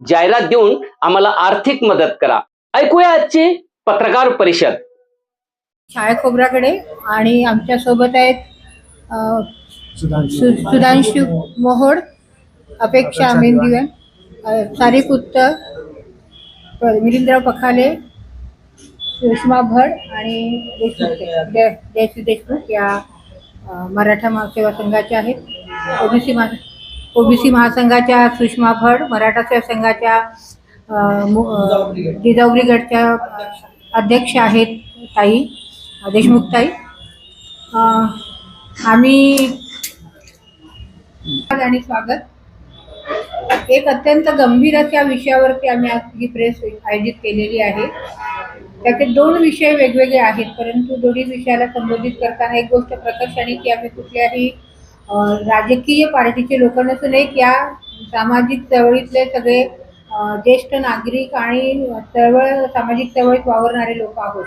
जाहिरात देऊन आम्हाला आर्थिक मदत करा. ऐकूया आजची पत्रकार परिषद. शाळा खोबराकडे आणि आमच्यासोबत आहेत सुधांशु. मोहोड अपेक्षा मेंदिवन सारिक उत्तर मिलिंदराव पखाले सुषमा भड आणि देशमुख जयश्री देशमुख या मराठा मा- सेवा संघाच्या आहेत. ओबीसी मा ओबीसी महासंघाच्या सुषमा फड मराठा सेवा संघाच्या अ, अध्यक्ष आहेत ताई देशमुख ताई. आम्ही आणि स्वागत. एक अत्यंत गंभीर अशा विषयावरती आम्ही आज ही प्रेस आयोजित केलेली आहे. त्याचे दोन विषय वेगवेगळे आहेत परंतु दोन्ही विषयाला संबोधित करताना एक गोष्ट प्रकर्षाने की आम्ही कुठल्याही राजकीय पार्टीचे लोक नसून एक या सामाजिक चळवळीतले सगळे ज्येष्ठ नागरिक आणि चळवळ सामाजिक चळवळीत वावरणारे लोक आहोत.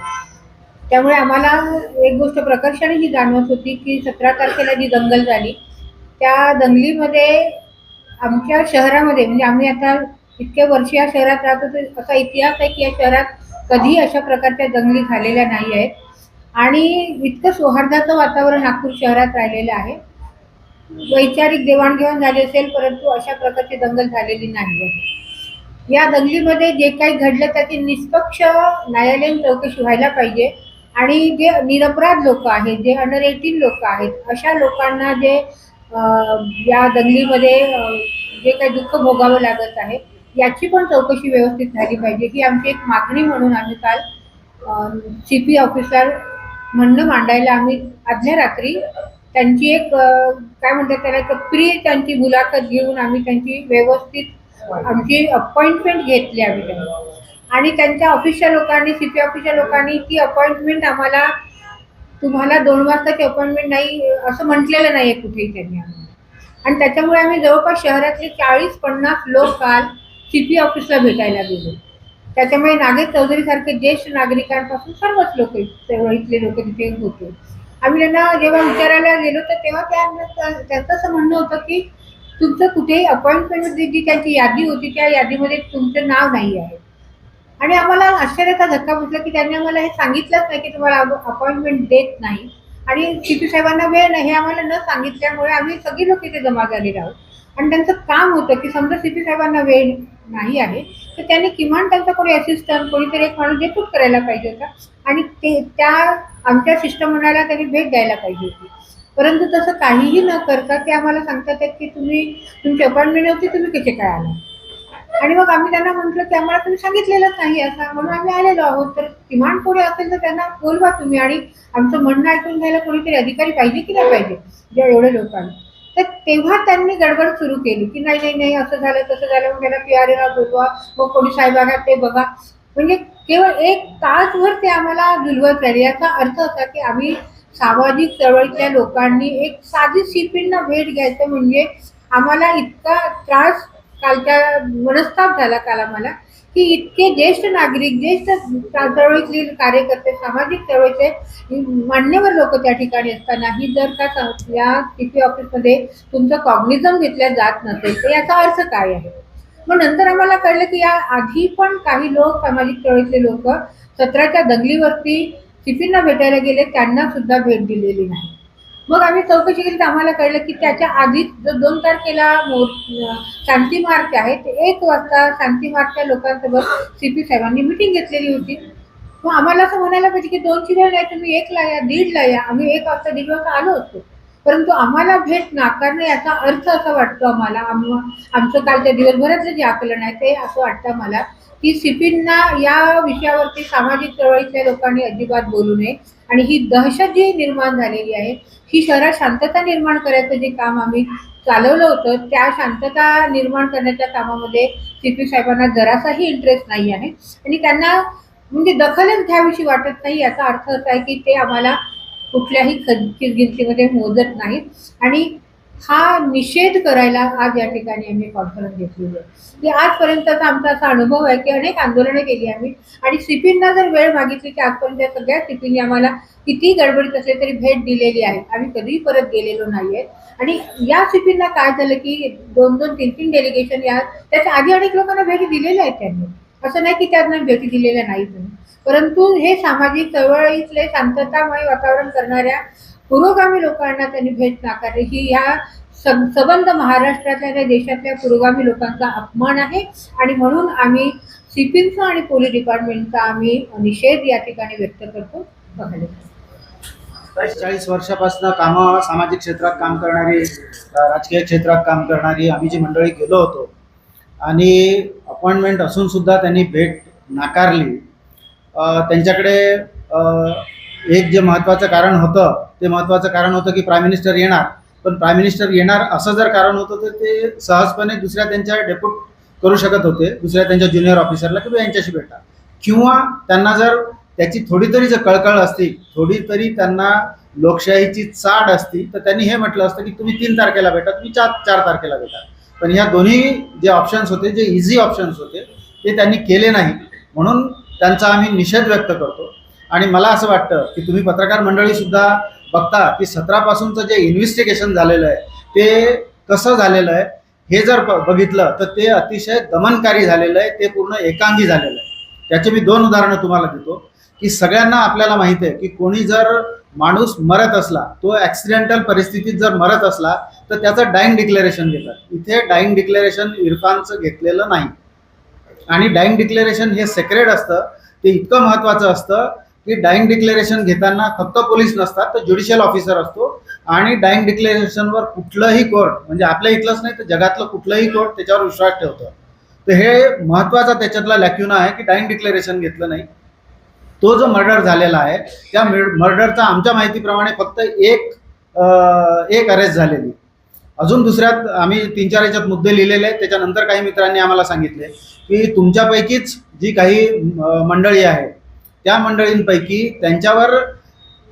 त्यामुळे आम्हाला एक गोष्ट प्रकर्षाने ही जाणवत होती की सतरा तारखेला जी दंगल झाली त्या दंगलीमध्ये आमच्या शहरामध्ये म्हणजे आम्ही आता इतक्या वर्ष या शहरात राहतो तर असा इतिहास आहे की या शहरात कधी अशा प्रकारच्या दंगली झालेल्या नाही आहेत. आणि इतकं सौहार्दाचं वातावरण नागपूर शहरात राहिलेलं आहे. वैचारिक देवाणघेवाण झाली असेल परंतु अशा प्रकारची दंगल झालेली नाही. आहे या दंगलीमध्ये जे काही घडलं त्याची निष्पक्ष न्यायालयीन चौकशी व्हायला पाहिजे. आणि जे निरपराध लोक आहेत जे अंडर एटीन लोक आहेत अशा लोकांना जे या दंगलीमध्ये जे काही दुःख भोगावं लागत आहे याची पण चौकशी व्यवस्थित झाली पाहिजे. ही आमची एक मागणी म्हणून आम्ही काल सी पी ऑफिसर म्हणणं मांडायला आम्ही आदल्या रात्री त्यांची एक काय म्हणतात त्याला एक प्री त्यांची मुलाखत घेऊन आम्ही त्यांची व्यवस्थित आमची अपॉइंटमेंट घेतली आम्ही त्यांनी. आणि त्यांच्या ऑफिसच्या लोकांनी सी पी ऑफिसच्या लोकांनी ती अपॉइंटमेंट आम्हाला तुम्हाला दोन वाजताची अपॉइंटमेंट नाही असं म्हटलेलं नाही आहे कुठेही त्यांनी आम्हाला. आणि त्याच्यामुळे आम्ही जवळपास शहरातले चाळीस पन्नास लोक काल सी पी ऑफिसला भेटायला गेलो. त्याच्यामुळे नागेश चौधरी सारखे ज्येष्ठ नागरिकांपासून सर्वच लोक इथले लोक तिथे होते. आम्ही त्यांना जेव्हा विचारायला गेलो तर तेव्हा त्या त्यांचं असं म्हणणं होतं की तुमचं कुठेही अपॉइंटमेंट जी त्यांची यादी होती त्या यादीमध्ये तुमचं नाव नाही आहे. आणि आम्हाला आश्चर्याचा धक्का बसला की त्यांनी आम्हाला हे सांगितलंच नाही की तुम्हाला अपॉइंटमेंट देत नाही. आणि सी साहेबांना वेळ नाही हे आम्हाला न सांगितल्यामुळे आम्ही सगळी लोक इथे जमा झालेले आहोत. आणि त्यांचं काम होतं की समजा सी पी साहेबांना वेळ नाही आहे तर त्यांनी किमान त्यांचा कोणी असिस्टंट कोणीतरी एक माणूस डेप्यूट करायला पाहिजे होता. आणि ते त्या आमच्या शिष्टमंडळाला त्यांनी भेट द्यायला पाहिजे होती. परंतु तसं काहीही न करता ते आम्हाला सांगतात आहेत की तुम्ही तुमची अपॉइंटमेंट होती तुम्ही कसे काय आला? आणि मग आम्ही त्यांना म्हटलं की आम्हाला तुम्ही सांगितलेलंच नाही असं. म्हणून आम्ही आलेलो आहोत. तर किमान कोणी असेल तर त्यांना बोलवा तुम्ही आणि आमचं म्हणणं ऐकून घ्यायला कोणीतरी अधिकारी पाहिजे की नाही पाहिजे ज्या एवढ्या लोकांना. तर तेव्हा त्यांनी गडबड सुरू केली की नाही नाही नाही असं झालं तसं झालं. मग त्याला पी आर एला बोलवा. मग कोणी साहेब ते बघा. म्हणजे केवळ एक तासभर ते आम्हाला झुलवत राहिले याचा अर्थ असा की आम्ही सामाजिक चळवळीतल्या लोकांनी एक साधी शिपींना भेट घ्यायचं म्हणजे आम्हाला इतका त्रास कालच्या मनस्ताप झाला काल आम्हाला की इतके ज्येष्ठ नागरिक ज्येष्ठ चळवळीतले कार्यकर्ते सामाजिक चळवळीचे मान्यवर लोक त्या ठिकाणी असतानाही जर का या सी ऑफिसमध्ये तुमचं कॉग्निझम घेतल्या जात नसेल तर याचा अर्थ काय आहे? मग नंतर आम्हाला कळलं की या आधी पण काही लोक सामाजिक चळवळीतले लोक सत्राच्या दंगलीवरती सिपींना भेटायला गेले त्यांना सुद्धा भेट दिलेली नाही. मग आम्ही चौकशी केली तर आम्हाला कळलं की त्याच्या आधीच जो दोन तारखेला मो शांती मार्च आहे ते एक वाजता शांती मार्चच्या लोकांसोबत सी पी साहेबांनी मिटिंग घेतलेली होती. मग आम्हाला असं म्हणायला पाहिजे की दोनची वेळ नाही तुम्ही एकला या दीडला या आम्ही एक वाजता दीड वाजता आलो असतो. परंतु आम्हाला भेट नाकारणे याचा अर्थ असा वाटतो आम्हाला. आम आमचं कालच्या दिवसभराचं जे आकलन आहे ते असं वाटतं मला की सिपींना या विषयावरती सामाजिक चळवळीतल्या लोकांनी अजिबात बोलू नये. आणि ही दहशत जी निर्माण झालेली आहे ही शहरात शांतता निर्माण करायचं जे काम आम्ही चालवलं होतं त्या शांतता निर्माण करण्याच्या कामामध्ये सिपी साहेबांना जरासाही इंटरेस्ट नाही आहे. आणि त्यांना म्हणजे दखलच घ्यावीशी वाटत नाही याचा अर्थ असा आहे की ते आम्हाला कुठल्याही गिनतीमध्ये मोजत नाहीत. आणि हा निषेध करायला आज या ठिकाणी आम्ही कॉन्फरन्स घेतलेली आहे. की आजपर्यंतचा आमचा असा अनुभव आहे की अनेक आंदोलनं केली आम्ही. आणि सिपींना जर वेळ मागितली की आजपर्यंत या सगळ्या सिपींनी आम्हाला किती गडबडीत असले तरी भेट दिलेली आहे. आम्ही कधीही परत गेलेलो नाही आहे आणि या सिपींना काय झालं की दोन दोन तीन तीन डेलिगेशन या त्याच्या आधी अनेक लोकांना भेटी दिलेल्या आहेत त्यांनी. असं नाही की त्यांना भेटी दिलेल्या नाहीत परंतु हे सामाजिक चळवळीतले शांततामय वातावरण करणाऱ्या पुरोगामी लोकांना त्यांनी भेट नाकारली. ही या सबंध महाराष्ट्रातल्या त्या देशातल्या पुरोगामी लोकांचा अपमान आहे. आणि म्हणून आम्ही सिपींचा आणि पोलीस डिपार्टमेंटचा आम्ही निषेध या ठिकाणी व्यक्त करतो. बघायला चाळीस वर्षापासून कामं सामाजिक क्षेत्रात काम करणारी राजकीय क्षेत्रात काम करणारी आम्ही जी मंडळी गेलो होतो आणि अपॉइंटमेंट असूनसुद्धा त्यांनी भेट नाकारली. त्यांच्याकडे एक जे महत्त्वाचं कारण होतं ते महत्त्वाचं कारण होतं की प्राईम मिनिस्टर येणार. पण प्राईम मिनिस्टर येणार असं जर कारण होतं तर ते सहजपणे दुसऱ्या त्यांच्या डेप्यूट करू शकत होते. दुसऱ्या त्यांच्या ज्युनियर ऑफिसरला किंवा यांच्याशी भेटा किंवा त्यांना जर त्याची थोडी तरी जर कळकळ असती थोडी तरी त्यांना लोकशाहीची चाड असती तर त्यांनी हे म्हटलं असतं की तुम्ही तीन तारखेला भेटा तुम्ही चार चार तारखेला भेटा. पण ह्या दोन्ही जे ऑप्शन्स होते जे इझी ऑप्शन्स होते ते त्यांनी केले नाही. म्हणून त्यांचा आम्ही निषेध व्यक्त करतो. आणि मला असं वाटतं की तुम्ही पत्रकार मंडळीसुद्धा बघता की सतरापासूनचं जे इन्व्हेस्टिगेशन झालेलं आहे ते कसं झालेलं आहे हे जर ब- बघितलं तर ते अतिशय दमनकारी झालेलं आहे ते पूर्ण एकांगी झालेलं आहे. त्याचे मी दोन उदाहरणं तुम्हाला देतो की सगळ्यांना आपल्याला माहिती आहे की कोणी जर माणूस मरत असला तो ॲक्सिडेंटल परिस्थितीत जर मरत असला तर त्याचं डाईंग डिक्लेरेशन घेतात. इथे डाईंग डिक्लेरेशन इरफानचं घेतलेलं नाही. आणि डाईंग डिक्लेरेशन हे सेक्रेट असतं. ते इतकं महत्त्वाचं असतं की डाईंग डिक्लेरेशन घेताना फक्त पोलीस नसतात तर ज्युडिशियल ऑफिसर असतो. आणि डाईंग डिक्लेरेशनवर कुठलंही कोर्ट म्हणजे आपल्या इथलंच नाही तर जगातलं कुठलंही कोर्ट त्याच्यावर विश्वास ठेवतं. तर हे महत्त्वाचा त्याच्यातला लॅक्युना आहे की डाईंग डिक्लेरेशन घेतलं नाही. तो जो मर्डर झालेला आहे त्या मर्डरचा आमच्या माहितीप्रमाणे फक्त एक एक अरेस्ट झालेली. अजून दुसऱ्यात आम्ही तीन चार याच्यात मुद्दे लिहिलेले आहेत. त्याच्यानंतर काही मित्रांनी आम्हाला सांगितले की तुमच्यापैकीच जी काही मंडळी आहे त्या मंडळींपैकी त्यांच्यावर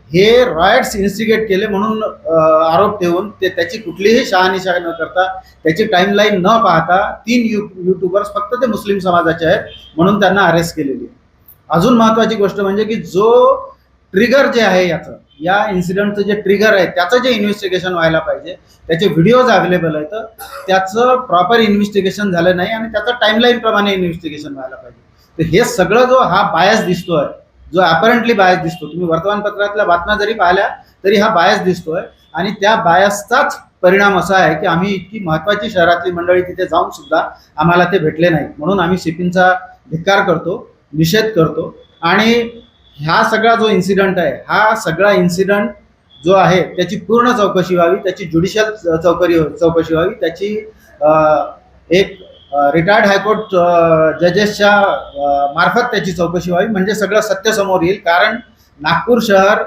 हे रॉयट्स इन्स्टिगेट केले म्हणून आरोप ठेवून ते त्याची कुठलीही शहानिशा न करता त्याची टाईमलाईन न पाहता तीन यू यूट्यूबर्स फक्त ते मुस्लिम समाजाचे आहेत म्हणून त्यांना अरेस्ट केलेली आहे. अजून महत्त्वाची गोष्ट म्हणजे की जो ट्रिगर जे आहे याचं या इन्सिडेंटचं जे ट्रिगर आहे त्याचं जे इन्व्हेस्टिगेशन व्हायला पाहिजे त्याचे व्हिडिओज अवेलेबल आहेत त्याचं प्रॉपर इन्व्हेस्टिगेशन झालं नाही आणि त्याचं टाईमलाईन प्रमाणे इन्व्हेस्टिगेशन व्हायला पाहिजे. तर हे सगळं जो हा बायस दिसतोय जो अपरंटली बायस दिसतो तुम्ही वर्तमानपत्रातल्या बातम्या जरी पाहिल्या तरी हा बायस दिसतोय आणि त्या बायसचाच परिणाम असा आहे की आम्ही इतकी महत्वाची शहरातली मंडळी तिथे जाऊन सुद्धा आम्हाला ते भेटले नाही म्हणून आम्ही सिपींचा धिक्कार करतो. निषेध करतो. आणि ह्या सगळा जो इन्सिडंट आहे हा सगळा इन्सिडंट जो आहे त्याची पूर्ण चौकशी व्हावी त्याची ज्युडिशियल चौकरी चौकशी व्हावी त्याची एक रिटायर्ड हायकोर्ट जजेसच्या मार्फत त्याची चौकशी व्हावी. म्हणजे सगळं सत्य समोर येईल. कारण नागपूर शहर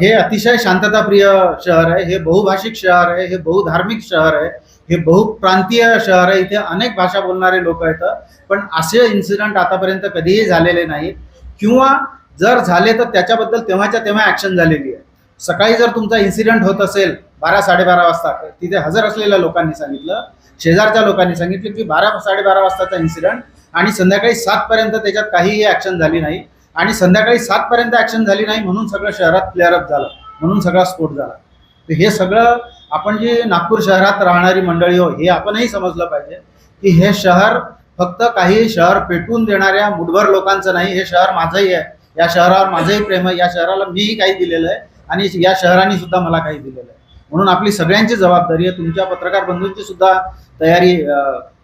हे अतिशय शांतताप्रिय शहर आहे. हे बहुभाषिक शहर आहे. हे बहुधार्मिक शहर आहे. हे बहुप्रांतीय शहर आहे. इथे अनेक भाषा बोलणारे लोक आहेत पण असे इन्सिडंट आतापर्यंत कधीही झालेले नाहीत. किंवा जर झाले तर त्याच्याबद्दल तेव्हाच्या तेव्हा ॲक्शन झालेली आहे. सकाळी जर तुमचा इन्सिडेंट होत असेल बारा साडेबारा वाजता तिथे हजर असलेल्या लोकांनी सांगितलं शेजारच्या लोकांनी सांगितलं की बारा साडेबारा वाजताचा इन्सिडेंट आणि संध्याकाळी सातपर्यंत त्याच्यात काहीही ॲक्शन झाली नाही. आणि संध्याकाळी सातपर्यंत ॲक्शन झाली नाही म्हणून सगळं शहरात क्लिअरअप झालं. म्हणून सगळा स्फोट झाला. तर हे सगळं आपण जे नागपूर शहरात राहणारी मंडळी हो हे आपणही समजलं पाहिजे की हे शहर फक्त काही शहर पेटवून देणाऱ्या मुठभर लोकांचं नाही हे शहर माझंही आहे. या शहरावर माझंही प्रेम आहे या शहराला मीही काही दिलेलं आहे आणि या शहराने सुद्धा मला काही दिलेलं आहे. म्हणून आपली सगळ्यांची जबाबदारी आहे तुमच्या पत्रकार बंधूंची सुद्धा तयारी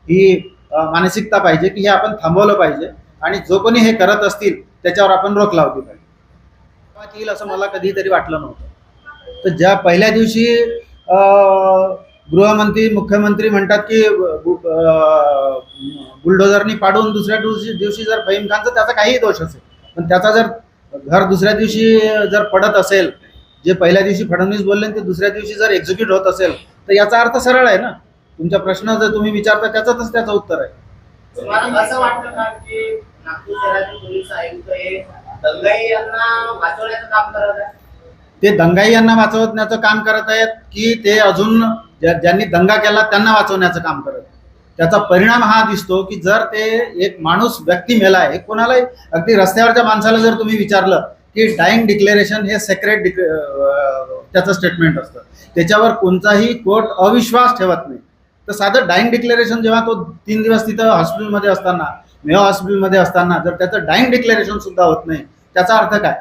ही मानसिकता पाहिजे की हे आपण थांबवलं पाहिजे आणि जो कोणी हे करत असतील त्याच्यावर आपण रोख लावली पाहिजे. येईल असं मला कधीतरी वाटलं नव्हतं. तर ज्या पहिल्या दिवशी गृहमंत्री मुख्यमंत्री म्हणतात की बुलडोजरनी बुलडोझरनी पाडून दुसऱ्या दिवशी दिवशी जर फहीम खानचं त्याचा काहीही दोष असेल. पण त्याचा जर घर दुसऱ्या दिवशी जर पडत असेल जे पहिल्या दिवशी फडणवीस बोलले ते दुसऱ्या दिवशी जर एक्झिक्यूट होत असेल तर याचा अर्थ सरळ आहे ना? तुमचा प्रश्न जर तुम्ही विचारता त्याचाच त्याचं उत्तर आहे. असं वाटतं का की नागपूर शहरातील पोलीस आयुक्त हे दंगाई यांना वाचवण्याचं काम करत आहे ते दंगाई यांना वाचवण्याचं काम करत आहेत की ते अजून ज्या- ज्यांनी दंगा केला त्यांना वाचवण्याचं काम करत आहेत. त्याचा परिणाम हा दिसतो की जर ते एक माणूस व्यक्ती मेला आहे कोणालाही अगदी रस्त्यावरच्या माणसाला जर तुम्ही विचारलं की डाईंग डिक्लेरेशन हे सेक्रेट डिक त्याचं स्टेटमेंट असतं. त्याच्यावर कोणताही कोर्ट अविश्वास ठेवत नाही. तर साधं डाईंग डिक्लेरेशन जेव्हा तो तीन दिवस तिथं हॉस्पिटलमध्ये असताना मेवा हॉस्पिटलमध्ये असताना जर त्याचं डाईंग डिक्लेरेशन सुद्धा होत नाही त्याचा अर्थ काय?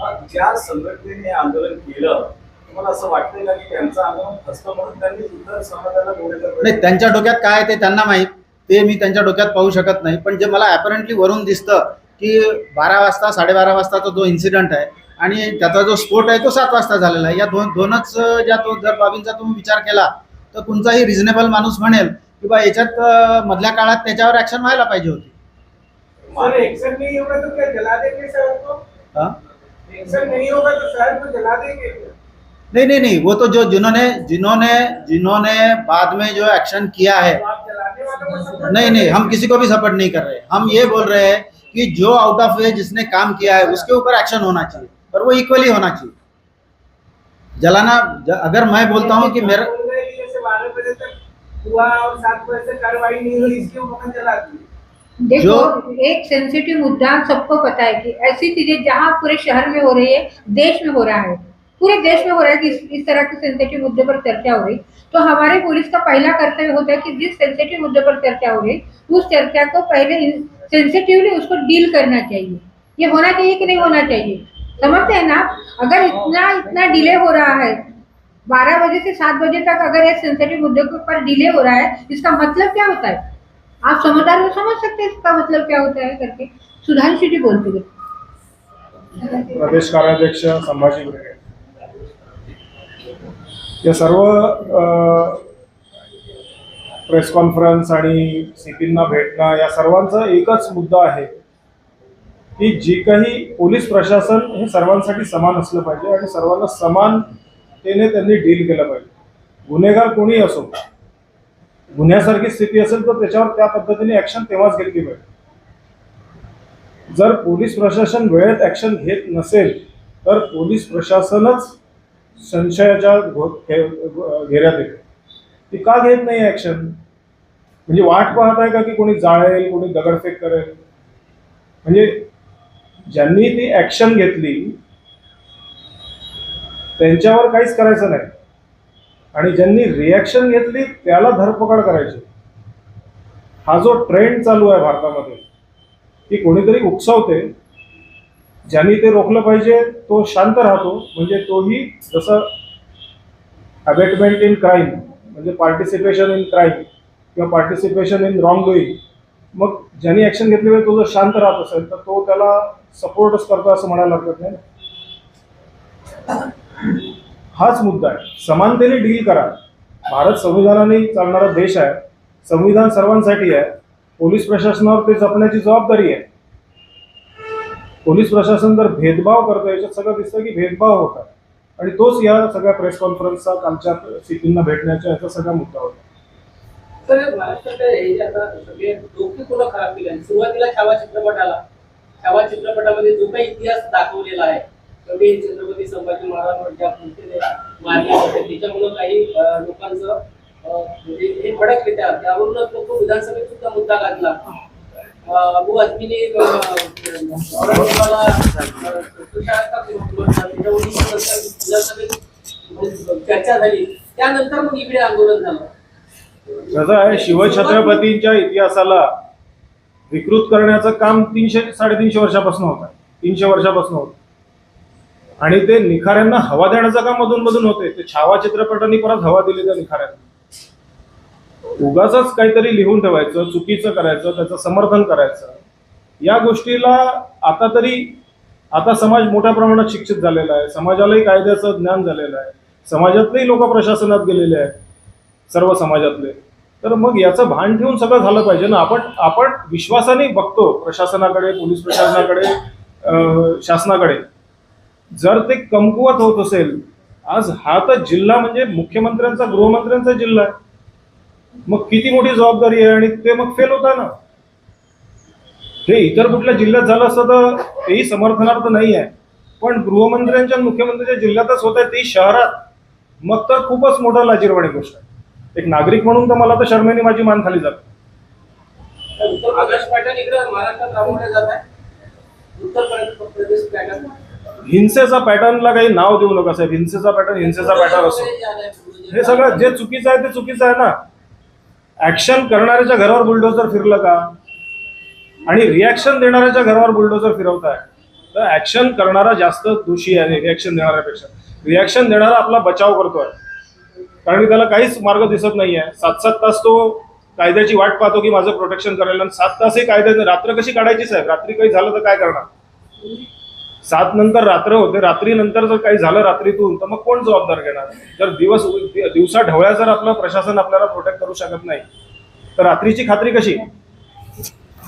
ज्या संघटनेने आंदोलन केलं तुम्हाला असं वाटतंय का की त्यांचं आंदोलन फसतं म्हणून त्यांनी इतर समाजाला बोलायचा नाही त्यांच्या डोक्यात काय आहे ते त्यांना माहीत. ते मी त्यांच्या डोक्यात पाहू शकत नाही. पण जे मला ॲपरंटली वरून दिसतं की बारा वाजता साडेबारा वाजताचा जो इन्सिडेंट आहे आणि त्याचा जो स्फोट आहे तो सात वाजता झालेला आहे. या दोन दोनच ज्या तो जर बाबींचा तुम्ही विचार केला तर कोणताही रिझनेबल माणूस म्हणेल की बा याच्यात मधल्या काळात त्याच्यावर ॲक्शन व्हायला पाहिजे होती. नहीं होगा तो शहर को नहीं तो जला देंगे? नहीं नहीं नहीं वो तो जो जिन्होंने जिन्होंने जिन्होंने बाद में जो एक्शन किया है नहीं नहीं हम किसी को भी सपोर्ट नहीं कर रहे। हम ये बोल रहे हैं कि जो आउट ऑफ़ वे जिसने काम किया है उसके ऊपर एक्शन होना चाहिए और वो इक्वली होना चाहिए। जलाना अगर मैं बोलता हूँ कि मेरा बजे तक हुआ और सात बजे से कार्रवाई नहीं हुई इसके ऊपर जला दी देखो एक सेंसिटिव मुद्दा सबको पता है कि ऐसी चीज़ें जहाँ पूरे शहर में हो रही है देश में हो रहा है। पूरे देश में हो रहा है कि इस, इस तरह के सेंसिटिव मुद्दे पर चर्चा हो रही। तो हमारे पुलिस का पहला कर्तव्य होता है कि जिस सेंसिटिव मुद्दे पर चर्चा हो रही उस चर्चा को पहले सेंसिटिवली उसको डील करना चाहिए। ये होना चाहिए कि नहीं होना चाहिए? समझते हैं ना? अगर इतना इतना डिले हो रहा है बारह बजे से सात बजे तक अगर एक सेंसिटिव मुद्दे के ऊपर डिले हो रहा है इसका मतलब क्या होता है? आप समझदार हो समझ सकते हैं इसका मतलब क्या होता है करके। सुधांशु जी बोलते हुए। प्रदेश कार्याध्यक्ष संभाजी या सर्व प्रेस कॉन्फरन्स आणि सीपींना भेटणं या सर्वांचा एकच मुद्दा आहे की जी काही पोलीस प्रशासन हे सर्वांसाठी समान असलं पाहिजे आणि सर्वांना समानतेने त्यांनी डील केलं पाहिजे. गुन्हेगार कोणी असो गुन्ह्यासारखी स्थिती असेल तर त्याच्यावर त्या पद्धतीने ऍक्शन तेव्हाच घेतली पाहिजे. जर पोलीस प्रशासन वेळेत ऍक्शन घेत नसेल तर पोलीस प्रशासनच संशयाच्या घेऱ्यात येते. ती का घेत नाही ऍक्शन म्हणजे वाट पाहत आहे का की कोणी जाळेल कोणी दगडफेक करेल? म्हणजे ज्यांनी ती ऍक्शन घेतली त्यांच्यावर काहीच करायचं नाही. आणि ज्यांनी रिॲक्शन घेतली त्याला धरपकड करायची. हा जो ट्रेंड चालू आहे भारतामध्ये ती कोणीतरी उकसावते. ज्यांनी ते रोखलं पाहिजे तो शांत राहतो. म्हणजे तोही जसं अबेटमेंट इन क्राईम म्हणजे पार्टिसिपेशन इन क्राईम किंवा पार्टिसिपेशन इन रॉंग डुईंग मग ज्यांनी ॲक्शन घेतली पाहिजे तो जर शांत राहत असेल तर तो त्याला सपोर्टच करतो असं म्हणायला लागत नाही ना. हाच मुद्दा आहे. समानतेने डील करा. भारत संविधानाने चालणारा देश आहे. संविधान सर्वांसाठी आहे. पोलीस प्रशासनावर ते जपण्याची जबाबदारी आहे. पोलीस प्रशासन जर भेदभाव करतं याच्यात सगळं दिसतं की भेदभाव होता आणि तोच या सगळ्या प्रेस कॉन्फरन्सचा कालच्या सिटींना भेटण्याचा याचा सगळा मुद्दा होता. तर सगळे खराब आहे. सुरुवातीला छावा चित्रपटाला छावा चित्रपटामध्ये जो काही इतिहास दाखवलेला आहे कवी छत्रपती संभाजी महाराज ज्या कृतीने मारले होते त्याच्यामुळं काही लोकांचं म्हणजे हे भडकले त्या त्यावरूनच लोक विधानसभेत सुद्धा मुद्दा घातला अबू आझमीने विधानसभेत चर्चा झाली. त्यानंतर मग इकडे आंदोलन झालं. कसं आहे शिवछत्रपतींच्या इतिहासाला विकृत करण्याचं काम तीनशे साडेतीनशे वर्षापासून होत आहे. तीनशे वर्षापासून होत आणि ते निखाऱ्यांना हवा देण्याचं काम मधून मधून होते. ते छावा चित्रपटांनी परत हवा दिली त्या निखाऱ्यांना. उगाच काहीतरी लिहून ठेवायचं चुकीचं करायचं त्याचं समर्थन करायचं. या गोष्टीला आता तरी आता समाज मोठ्या प्रमाणात शिक्षित झालेला आहे. समाजालाही कायद्याचं ज्ञान झालेलं आहे. समाजातलेही लोक प्रशासनात गेलेले आहेत. सर्व समाजातले. तर मग याचं भान ठेवून सगळं झालं पाहिजे ना. आपण आपण विश्वासाने बघतो प्रशासनाकडे पोलीस प्रशासनाकडे शासनाकडे. जर ते कमकुवत होत असेल आज हा तर जिल्हा म्हणजे मुख्यमंत्र्यांचा गृहमंत्र्यांचा जिल्हा आहे. मग किती मोठी जबाबदारी आहे आणि ते मग फेल होता ना? हे इतर कुठल्या जिल्ह्यात झालं असतं तर तेही समर्थनार्थ नाही आहे. पण गृहमंत्र्यांच्या मुख्यमंत्र्यांच्या जिल्ह्यातच होत आहे ते शहरात. मग तर खूपच मोठा लाजीरवाणी गोष्ट आहे. एक नागरिक म्हणून तर मला तर शर्मेने माझी मान खाली जाते. उत्तर प्रदेश पॅटर्न इकडे महाराष्ट्रात राबवले जात आहे. उत्तर प्रदेश पॅटर्न हिंसेचा पॅटर्नला काही नाव देऊ नका साहेब. हिंसेचा पॅटर्न हिंसेचा पॅटर्न असतो हे सगळं जे चुकीचं आहे ते चुकीचं आहे ना. ऍक्शन करणाऱ्याच्या घरावर बुलडोजर फिरलं का? आणि रिॲक्शन देणाऱ्याच्या घरावर बुलडोजर फिरवताय. तर ऍक्शन करणारा जास्त दोषी आहे रिॲक्शन देणाऱ्यापेक्षा. रिॲक्शन देणारा आपला बचाव करतोय. कारण की त्याला काहीच मार्ग दिसत नाहीये. सात सात तास तो कायद्याची वाट पाहतो की माझं प्रोटेक्शन करायला आणि सात तासही कायद्याने रात्र कशी काढायची साहेब? रात्री काही झालं तर काय करणार? सात नंतर रात्र होते रात्री नंतर जर काही झालं रात्रीतून तर मग कोण जबाबदार घेणार? जर दिवस दिवसा ढवळ्या जर आपलं प्रशासन आपल्याला प्रोटेक्ट करू शकत नाही तर रात्रीची खात्री कशी?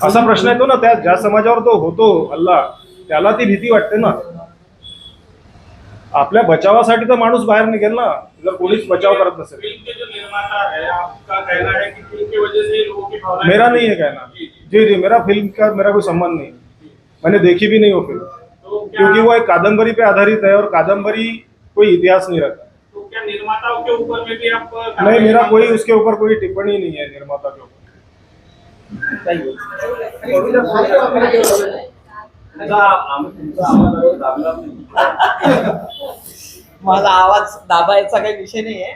असा प्रश्न येतो ना त्या ज्या समाजावर तो होतो हल्ला त्याला ती भीती वाटते ना. आपल्या बचावासाठी तर माणूस बाहेर निघेल ना जर कोणीच बचाव करत नसेल. मेरा नाही है कहना। जी जी मेरा फिल्म का मेरा कोई संबंध नहीं। मैंने देखी भी नहीं वो फिल्म क्योंकि वो एक कादम्बरी पे आधारित है और कादम्बरी कोई इतिहास नहीं रखता। तो क्या निर्माताओं के ऊपर में भी आप नहीं मेरा कोई उसके ऊपर कोई टिप्पणी नहीं है निर्माता के ऊपर। माझा आवाज दाबायचा काही विषय नाही आहे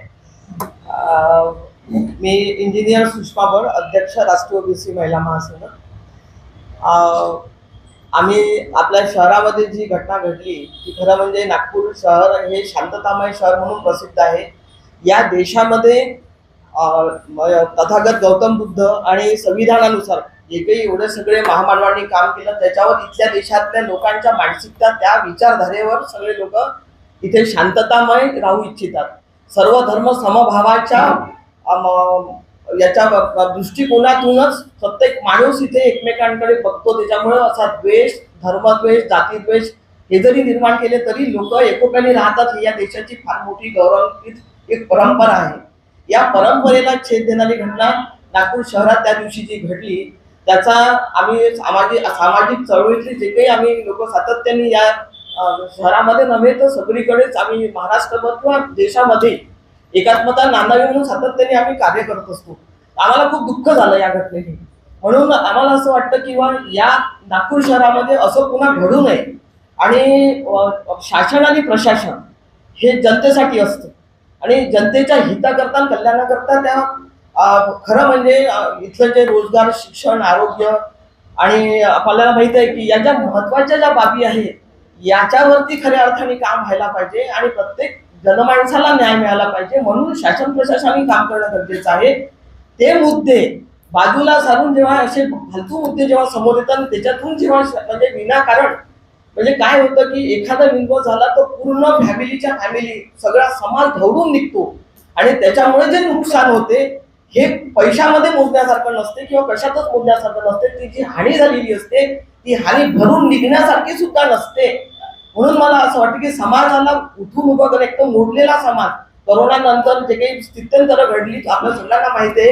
मी इंजिनियर सुषमा बळ अध्यक्ष राष्ट्रीय ओबीसी महिला महासंघ. आम्ही आपल्या शहरामध्ये जी घटना घडली ती खरं म्हणजे नागपूर शहर हे शांततामय शहर म्हणून प्रसिद्ध आहे. या देशामध्ये तथागत गौतम बुद्ध आणि संविधानानुसार जे काही एवढे सगळे महामानवांनी काम केलं त्याच्यावर इथल्या देशातल्या लोकांच्या मानसिकता त्या विचारधारेवर सगळे लोक इथे शांततामय राहू इच्छितात. सर्व धर्म समभावाच्या याच्या दृष्टिकोनातूनच प्रत्येक माणूस इथे एकमेकांकडे बघतो. त्याच्यामुळे असा द्वेष धर्मद्वेष जातीद्वेष हे जरी निर्माण केले तरी लोक एकोप्याने राहतात. ही या देशाची फार मोठी गौरवान्वित एक परंपरा आहे. या परंपरेला छेद देणारी घटना नागपूर शहरात त्या दिवशी जी घडली त्याचा आम्ही सामाजिक सामाजिक चळवळीतले जे काही आम्ही लोक सातत्याने या शहरामध्ये नव्हे तर सगळीकडेच आम्ही महाराष्ट्रभर किंवा देशामध्ये एकात्मता नांदावी म्हणून सातत्याने आम्ही कार्य करत असतो. आम्हाला खूप दुःख झालं या घटनेने. म्हणून आम्हाला असं वाटतं की बा या नागपूर शहरामध्ये असं पुन्हा घडू नये. आणि शासन आणि प्रशासन हे जनतेसाठी असतं. आणि जनतेच्या हिताकरता आणि कल्याणाकरता त्या खरं म्हणजे इथलं जे रोजगार शिक्षण आरोग्य आणि आपल्याला माहीत आहे की या ज्या महत्त्वाच्या ज्या बाबी आहेत याच्यावरती खऱ्या अर्थाने काम व्हायला पाहिजे. आणि प्रत्येक जनमाणसाला न्याय मिळाला पाहिजे म्हणून शासन प्रशासनाने काम करणं गरजेचं आहे. ते मुद्दे बाजूला सारून जेव्हा असे फालतू मुद्दे जेव्हा समोर येतात आणि त्याच्यातून जेव्हा म्हणजे विनाकारण म्हणजे काय होतं की एखादा विंडो झाला तर पूर्ण फॅमिलीच्या फॅमिली सगळा समाज धवडून निघतो. आणि त्याच्यामुळे जे नुकसान होते हे पैशामध्ये मोजण्यासारखं नसते किंवा कशातच मोजण्यासारखं नसते. ती जी हानी झालेली असते ती हानी भरून निघण्यासारखी सुद्धा नसते. म्हणून मला असं वाटतं की समाजाला उठून उभं करणं एकदम मोडलेला समाज करोनानंतर जे काही स्थित्यंतर घडली आपल्या सगळ्यांना माहिती आहे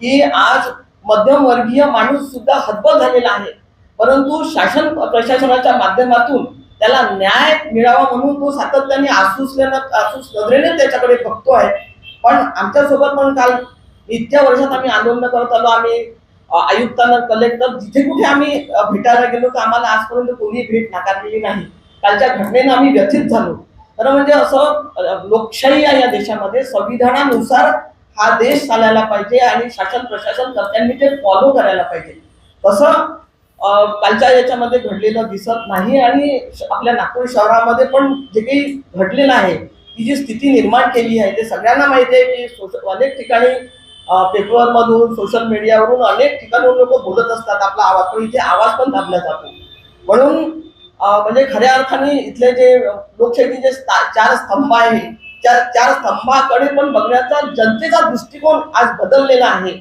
की आज मध्यमवर्गीय माणूस सुद्धा हतबल झालेला आहे. परंतु शासन प्रशासनाच्या माध्यमातून त्याला न्याय मिळावा म्हणून तो सातत्याने आसूसल्यानं आसूस नजरेने त्याच्याकडे बघतो आहे पण आमच्यासोबत पण काल इतक्या वर्षात आम्ही आंदोलन करत आलो. आम्ही आयुक्तांना कलेक्टर जिथे कुठे आम्ही भेटायला गेलो तर आम्हाला आजपर्यंत कोणी भेट नाकारलेली नाही. कालच्या घटनेनं आम्ही व्यथित झालो. तर म्हणजे असं लोकशाही आहे या देशामध्ये. संविधानानुसार हा देश चालायला पाहिजे आणि शासन प्रशासन कर्त्यांनी ते फॉलो करायला पाहिजे. तसं कालच्या याच्यामध्ये घडलेलं दिसत नाही आणि श- आपल्या नागपूर शहरामध्ये पण जे काही घडलेलं आहे ती जी स्थिती निर्माण केली आहे ते सगळ्यांना माहिती आहे की सोशल अनेक ठिकाणी पेपरमधून सोशल मीडियावरून अनेक ठिकाणून लोक बोलत असतात. आपला आवाज पण इथे आवाज पण दाबला जातो. म्हणून म्हणजे खऱ्या अर्थाने इथले जे लोकशाहीचे जे चार स्तंभ आहे त्या चार स्तंभाकडे पण बघण्याचा जनतेचा दृष्टिकोन आज बदललेला आहे.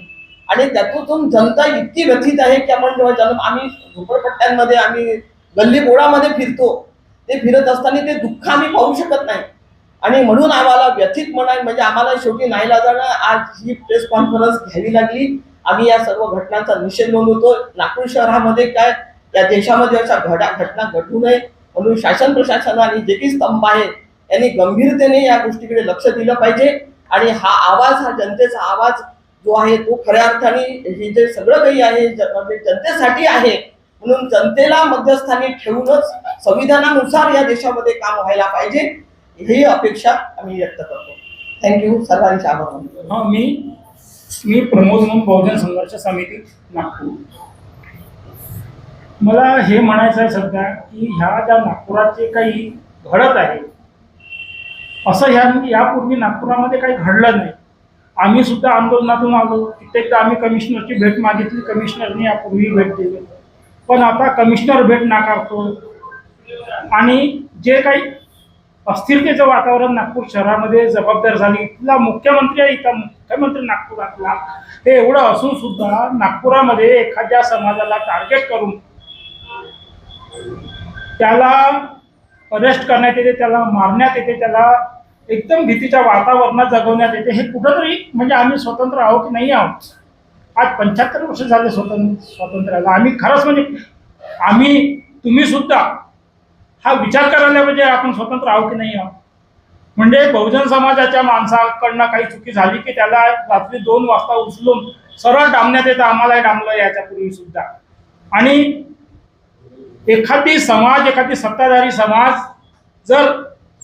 आणि त्यातून जनता इतकी व्यथित आहे की आपण जेव्हा जन्म आम्ही झोपडपट्ट्यांमध्ये आम्ही गल्ली बोळामध्ये फिरतो ते फिरत असताना ते दुःख आम्ही पाहू शकत नाही. आणि म्हणून आम्हाला व्यथित म्हणा म्हणजे आम्हाला शेवटी नाईलाजानं आज ही प्रेस कॉन्फरन्स घ्यावी लागली. आम्ही या सर्व घटनांचा निषेध नोंदवतो नागपूर शहरामध्ये काय या देशामध्ये अशा घडा घटना घडू नये. म्हणून शासन प्रशासनाने जे काही स्तंभ आहेत यांनी गंभीरतेने या गोष्टीकडे लक्ष दिलं पाहिजे. आणि हा आवाज हा जनतेचा आवाज जो आहे तो खऱ्या अर्थाने हे जे सगळं काही आहे ज- जनतेसाठी आहे. म्हणून जनतेला मध्यस्थानी ठेवूनच संविधानानुसार या देशामध्ये काम व्हायला पाहिजे ही अपेक्षा आम्ही व्यक्त करतो. थँक्यू सर्वांचे आभार मी मी प्रमोद म्हणून बहुजन संघर्ष समिती नागपूर. मला हे म्हणायचं आहे सध्या की ह्या ज्या नागपुरात जे काही घडत आहे असं ह्या यापूर्वी नागपुरामध्ये काही घडलं नाही. आम्ही सुद्धा आंदोलनातून आलो कित्येकदा आम्ही कमिशनरची भेट मागितली कमिशनरने यापूर्वी भेट दिली. पण आता कमिशनर भेट नाकारतो. आणि जे काही अस्थिरतेचं वातावरण नागपूर शहरामध्ये जबाबदार झाली इथला मुख्यमंत्री आहे इथला मुख्यमंत्री नागपुरातला हे एवढं असून सुद्धा नागपुरामध्ये एखाद्या समाजाला टार्गेट करून त्याला अरेस्ट करण्यात येते त्याला मारण्यात येते त्याला एकदम भीतीच्या वातावरणात जगवण्यात येते. हे कुठंतरी म्हणजे आम्ही स्वतंत्र आहोत की नाही आहोत? आज पंच्याहत्तर वर्ष झाले स्वतंत्र स्वातंत्र्याला. आम्ही खरंच म्हणजे आम्ही तुम्ही सुद्धा हा विचार करायला पाहिजे आपण स्वतंत्र आहोत की नाही आहोत? म्हणजे बहुजन समाजाच्या माणसाकडनं काही चुकी झाली की त्याला रात्री दोन वाजता उचलून सरळ डांबण्यात येतं आम्हालाही डांबलं याच्यापूर्वी सुद्धा. आणि एखादी समाज एखादी सत्ताधारी समाज जर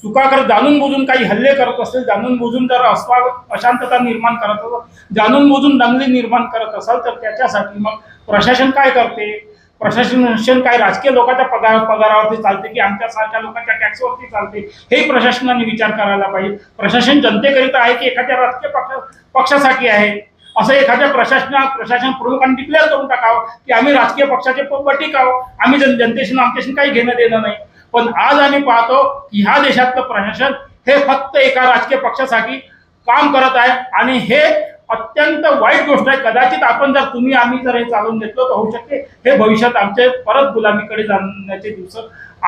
चुका करत जाणून बुजून काही हल्ले करत असेल जाणून बुजून जर अस्वा अशांतता निर्माण करत असेल जाणून बुजून दंगली निर्माण करत असाल तर त्याच्यासाठी मग प्रशासन काय करते? प्रशासन काय राजकीय लोकांच्या पगार पगारावरती चालते की आमच्यासारख्या लोकांच्या टॅक्सवरती चालते? हे प्रशासनाने विचार करायला पाहिजे. प्रशासन जनतेकरिता आहे की एखाद्या राजकीय पक्ष पक्षासाठी आहे? असं एखाद्या प्रशासना प्रशासन प्रमुखांनी डिक्लेअर करून टाकावं की आम्ही राजकीय पक्षाचे बटीक आहोत. आम्ही जन जनतेशी आमच्याशी काही घेणं देणं नाही. पण आज आम्ही पाहतो की ह्या देशातलं प्रशासन हे फक्त एका राजकीय पक्षासाठी काम करत आहे. आणि हे अत्यंत वाईट गोष्ट आहे. कदाचित आपण जर तुम्ही आम्ही जर हे चालवून घेतलो तर होऊ शकते. हे भविष्यात आमचे परत गुलामीकडे जाण्याचे दिवस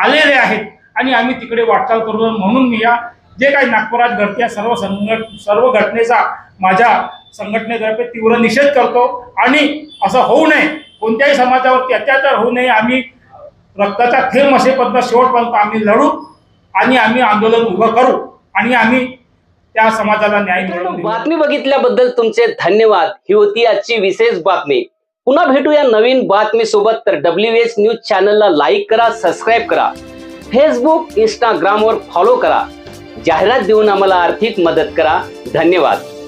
आलेले आहेत. आणि आम्ही तिकडे वाटचाल करू म्हणून मी या जे काही नागपुरात घडते या सर्व संघट सर्व घटनेचा माझ्या संघटनेतर्फे तीव्र निषेध करतो आणि असं होऊ नये कोणत्याही समाजावरती अत्याचार होऊ नये आम्ही रक्ताचा थेंब असेपर्यंत शेवटपर्यंत आम्ही लढू आणि आम्ही आंदोलन उभं करू आणि आम्ही त्या समाजाला न्याय मिळवू बातमी बघितल्याबद्दल तुमचे धन्यवाद. ही होती आजची विशेष बातमी. पुन्हा भेटूया नवीन बातमी सोबत तर डब्ल्यू एच न्यूज चॅनलला लाईक करा सबस्क्राईब करा. फेसबुक इंस्टाग्रामवर फॉलो करा. जाहिरात देऊन आम्हाला आर्थिक मदत करा. धन्यवाद.